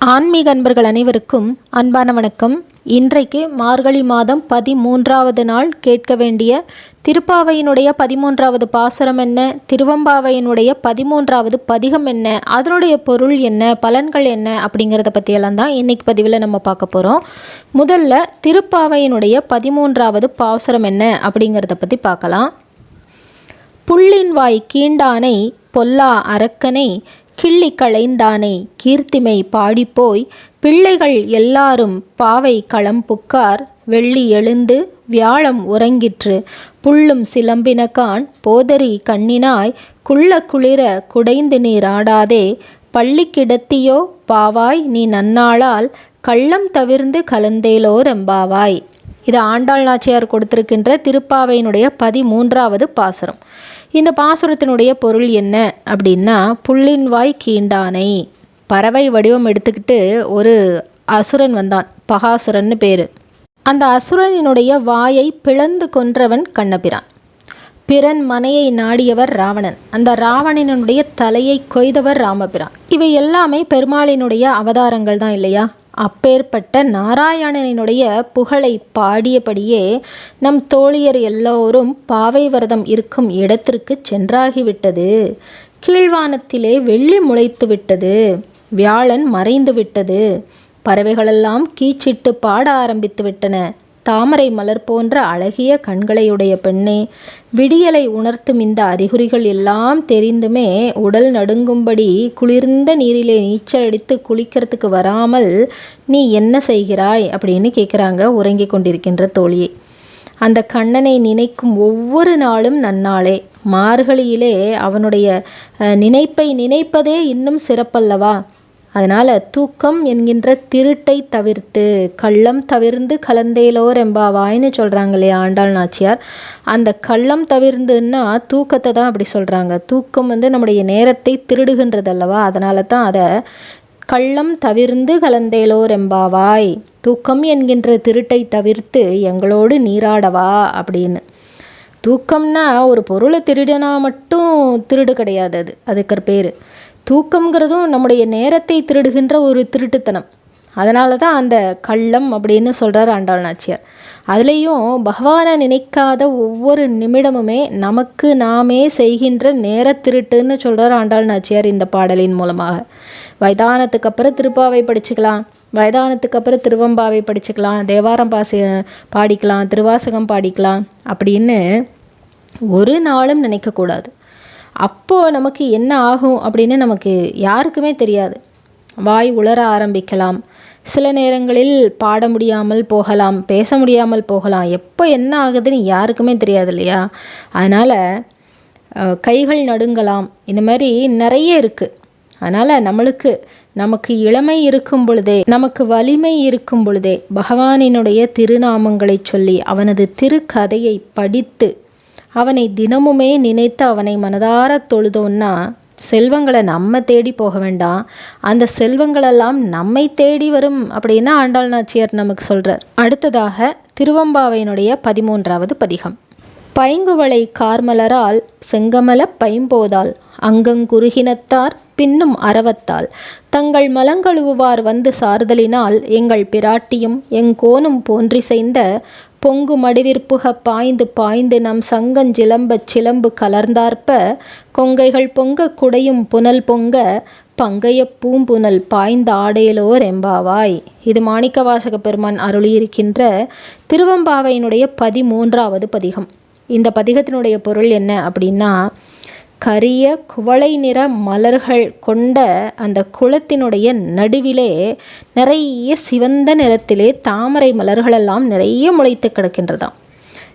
ஆன்மீக அன்பர்கள் அனைவருக்கும் அன்பான வணக்கம். இன்றைக்கு மார்கழி மாதம் பதிமூன்றாவது நாள் கேட்க வேண்டிய திருப்பாவையினுடைய பதிமூன்றாவது பாசுரம் என்ன திருவம்பாவையினுடைய பதிமூன்றாவது பதிகம் என்ன அதனுடைய பொருள் என்ன பலன்கள் என்ன அப்படிங்கிறத பற்றியெல்லாம் தான் இன்னைக்கு பதிவில் நம்ம பார்க்க போகிறோம் முதல்ல திருப்பாவையினுடைய பதிமூன்றாவது பாசுரம் என்ன அப்படிங்கிறத பற்றி பார்க்கலாம். புள்ளின் வாய் கீண்டானை பொல்லா அரக்கனை கிள்ளி களைந்தானே கீர்த்திமை பாடிப்போய் பிள்ளைகள் எல்லாரும் பாவை களம் புக்கார் வெள்ளி எழுந்து வியாழம் உறங்கிற்று. புள்ளும் சிலம்பினகான் போதரி கண்ணினாய் குள்ள குளிர குடைந்து நீர் ஆடாதே பள்ளி கிடத்தியோ பாவாய் நீ நன்னாளால் கள்ளம் தவிர்ந்து கலந்தேலோர் எம்பாவாய். இது ஆண்டாள் நாச்சியார் கொடுத்திருக்கின்ற திருப்பாவையினுடைய பதிமூன்றாவது பாசுரம். இந்த பாசுரத்தினுடைய பொருள் என்ன அப்படின்னா புள்ளின் வாய் கீண்டானை. பறவை வடிவம் எடுத்துக்கிட்டு ஒரு அசுரன் வந்தான். பகாசுரன்னு பேர். அந்த அசுரனினுடைய வாயை பிளந்து கொன்றவன் கண்ணபிரான். பிறன் மனையை நாடியவர் ராவணன். அந்த ராவணனுடைய தலையை கொய்தவர் ராமபிரான். இவை எல்லாமே பெருமாளினுடைய அவதாரங்கள் தான் இல்லையா? அப்பேற்பட்ட நாராயணனினுடைய புகழை பாடியபடியே நம் தோழியர் எல்லோரும் பாவை விரதம் இருக்கும் இடத்திற்கு சென்றாகிவிட்டது. கீழ்வானத்திலே வெள்ளி முளைத்து விட்டது. வியாழன் மறைந்து விட்டது. பறவைகளெல்லாம் கீச்சிட்டு பாட ஆரம்பித்து விட்டன. தாமரை மலர் போன்ற அழகிய கண்களையுடைய பெண்ணே விடியலை உணர்த்தும் இந்த அறிகுறிகள் எல்லாம் தெரிந்துமே உடல் நடுங்கும்படி குளிர்ந்த நீரிலே நீச்சல் அடித்து குளிக்கிறதுக்கு வராமல் நீ என்ன செய்கிறாய் அப்படின்னு கேட்குறாங்க உறங்கி கொண்டிருக்கின்ற தோழியை. அந்த கண்ணனை நினைக்கும் ஒவ்வொரு நாளும் நன்னாளே. மார்கழியிலே அவனுடைய நினைப்பை நினைப்பதே இன்னும் சிறப்பல்லவா? அதனால் தூக்கம் என்கின்ற திருட்டை தவிர்த்து கள்ளம் தவிர்ந்து கலந்தேலோர் எம்பாவாய்னு சொல்கிறாங்க இல்லையா ஆண்டாள் நாச்சியார். அந்த கள்ளம் தவிர்ந்துன்னா தூக்கத்தை தான் அப்படி சொல்கிறாங்க தூக்கம் வந்து நம்முடைய நேரத்தை திருடுகின்றது அல்லவா அதனால தான் அதை கள்ளம் தவிர்ந்து கலந்தேலோர் எம்பாவாய் தூக்கம் என்கின்ற திருட்டை தவிர்த்து எங்களோடு நீராடவா? அப்படின்னு. தூக்கம்னா ஒரு பொருளை திருடினா மட்டும் திருடு கிடையாது அது. அதுக்கு பேர். தூக்கம்ங்கிறதும் நம்முடைய நேரத்தை திருடுகின்ற ஒரு திருட்டுத்தனம். அதனால தான் அந்த கள்ளம் அப்படின்னு சொல்கிறார் ஆண்டாள் நாச்சியார். அதுலேயும் பகவானை நினைக்காத ஒவ்வொரு நிமிடமுமே நமக்கு நாமே செய்கின்ற நேர திருட்டுன்னு சொல்கிறார் ஆண்டாள் நாச்சியார் இந்த பாடலின் மூலமாக. வைதானத்துக்கு அப்புறம் திருப்பாவை படிச்சுக்கலாம். வயதானத்துக்கு அப்புறம் திருவம்பாவை படிச்சுக்கலாம். தேவாரம் பாசி பாடிக்கலாம். திருவாசகம் பாடிக்கலாம். அப்படின்னு ஒரு நாளும் நினைக்கக்கூடாது அப்போது நமக்கு என்ன ஆகும் அப்படின்னு நமக்கு யாருக்குமே தெரியாது. வாய் உளர ஆரம்பிக்கலாம். சில நேரங்களில் பாட முடியாமல் போகலாம் பேச முடியாமல் போகலாம். எப்போ என்ன ஆகுதுன்னு யாருக்குமே தெரியாது இல்லையா? அதனால் கைகள் நடுங்கலாம். இந்த மாதிரி நிறைய இருக்குது அதனால் நம்மளுக்கு நமக்கு இளமை இருக்கும் பொழுதே நமக்கு வலிமை இருக்கும் பொழுதே பகவானினுடைய திருநாமங்களை சொல்லி அவனது திருக்கதையை படித்து அவனை தினமுமே நினைத்து அவனை மனதார தொழுதோன்னா செல்வங்களை நம்ம தேடி போக வேண்டாம். அந்த செல்வங்களெல்லாம் நம்மை தேடி வரும் அப்படின்னு ஆண்டாள் நாச்சியார் நமக்கு சொல்கிறார் அடுத்ததாக திருவம்பாவையினுடைய பதிமூன்றாவது பதிகம். பைங்குவளை கார்மலரால் செங்கமல பைம்போதால் அங்கங்குருகினத்தார் பின்னும் அறவத்தால் தங்கள் மலங்கழுவுவார் வந்து சார்தலினால் எங்கள் பிராட்டியும் எங்கோனும் போன்றிசைந்த பொங்கு மடுவிற்புக பாய்ந்து பாய்ந்து நம் சங்கஞ்சிலம்பச் சிலம்பு கலர்ந்தார்ப்ப கொங்கைகள் பொங்க குடையும் புனல் பொங்க பங்கைய பூம்புனல் பாய்ந்த ஆடையலோர் எம்பாவாய் இது மாணிக்கவாசக பெருமான் அருளியிருக்கின்ற திருவம்பாவையினுடைய பதிமூன்றாவது பதிகம். இந்த பதிகத்தினுடைய பொருள் என்ன அப்படின்னா கரிய குவளை நிற மலர்கள் கொண்ட அந்த குளத்தினுடைய நடுவிலே நிறைய சிவந்த நிறத்திலே தாமரை மலர்களெல்லாம் நிறைய முளைத்து கிடக்கின்றதாம்.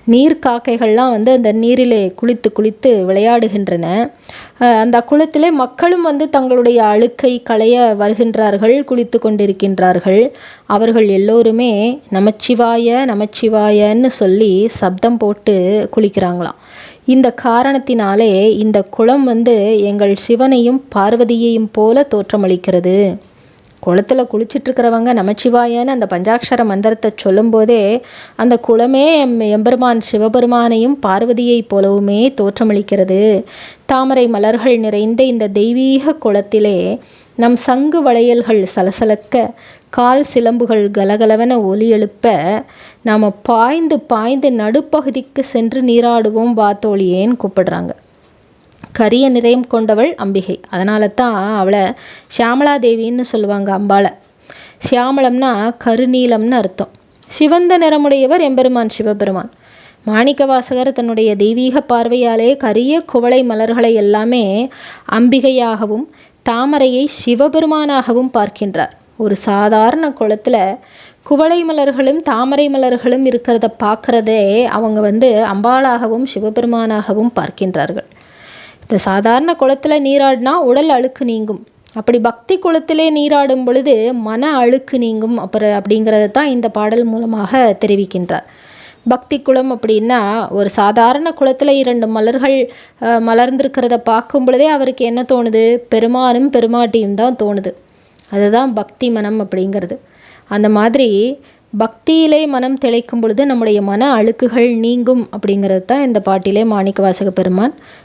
நீர் காக்கைகள்லாம் வந்து அந்த நீரிலே குளித்து குளித்து விளையாடுகின்றன. அந்த குளத்திலே மக்களும் வந்து தங்களுடைய அழுக்கை களைய வருகின்றார்கள் குளித்து கொண்டிருக்கின்றார்கள். அவர்கள் எல்லோருமே நமச்சிவாய நமச்சிவாயன்னு சொல்லி சப்தம் போட்டு குளிக்கிறாங்களாம். இந்த காரணத்தினாலே இந்த குளம் வந்து எங்கள் சிவனையும் பார்வதியையும் போல தோற்றமளிக்கிறது. குளத்தில் குளிச்சிட்ருக்கிறவங்க நமச்சிவாயன்னு அந்த பஞ்சாட்சர மந்திரத்தை சொல்லும்போதே அந்த குளமே எம் எம்பெருமான் சிவபெருமானையும் பார்வதியைப் போலவுமே தோற்றமளிக்கிறது. தாமரை மலர்கள் நிறைந்த இந்த தெய்வீக குளத்திலே நம் சங்கு வளையல்கள் சலசலக்க கால் சிலம்புகள் கலகலவென ஒலி எழுப்ப நாம் பாய்ந்து பாய்ந்து நடுப்பகுதிக்கு சென்று நீராடுவோம் வாத்தோழியேன்னு கூப்பிடுறாங்க. கரிய நிறையம் கொண்டவள் அம்பிகை. அதனால தான் அவளை சியாமலா தேவின்னு சொல்லுவாங்க அம்பாளை. சியாமலம்னா கருநீலம்னு அர்த்தம். சிவந்த நிறமுடையவர் எம்பெருமான் சிவபெருமான். மாணிக்க வாசகர் தன்னுடைய தெய்வீக பார்வையாலே கரிய குவளை மலர்களை எல்லாமே அம்பிகையாகவும் தாமரையை சிவபெருமானாகவும் பார்க்கின்றார். ஒரு சாதாரண குளத்தில் குவளை மலர்களும் தாமரை மலர்களும் இருக்கிறத பார்க்குறதே அவங்க வந்து அம்பாளாகவும் சிவபெருமானாகவும் பார்க்கின்றார்கள். இந்த சாதாரண குளத்தில் நீராடினா உடல் அழுக்கு நீங்கும். அப்படி பக்தி குளத்திலே நீராடும் பொழுது மன அழுக்கு நீங்கும். அப்புறம் அப்படிங்கிறத தான் இந்த பாடல் மூலமாக தெரிவிக்கின்றார். பக்தி குளம் அப்படின்னா ஒரு சாதாரண குளத்தில் இரண்டு மலர்கள் மலர்ந்திருக்கிறத பார்க்கும் பொழுதே அவருக்கு என்ன தோணுது? பெருமானும் பெருமாட்டியும் தான் தோணுது. அதுதான் பக்தி மனம் அப்படிங்கிறது. அந்த மாதிரி பக்தியிலே மனம் திளைக்கும் பொழுது நம்முடைய மன அழுக்குகள் நீங்கும் அப்படிங்கிறது தான் இந்த பாட்டிலே மாணிக்க வாசக பெருமான்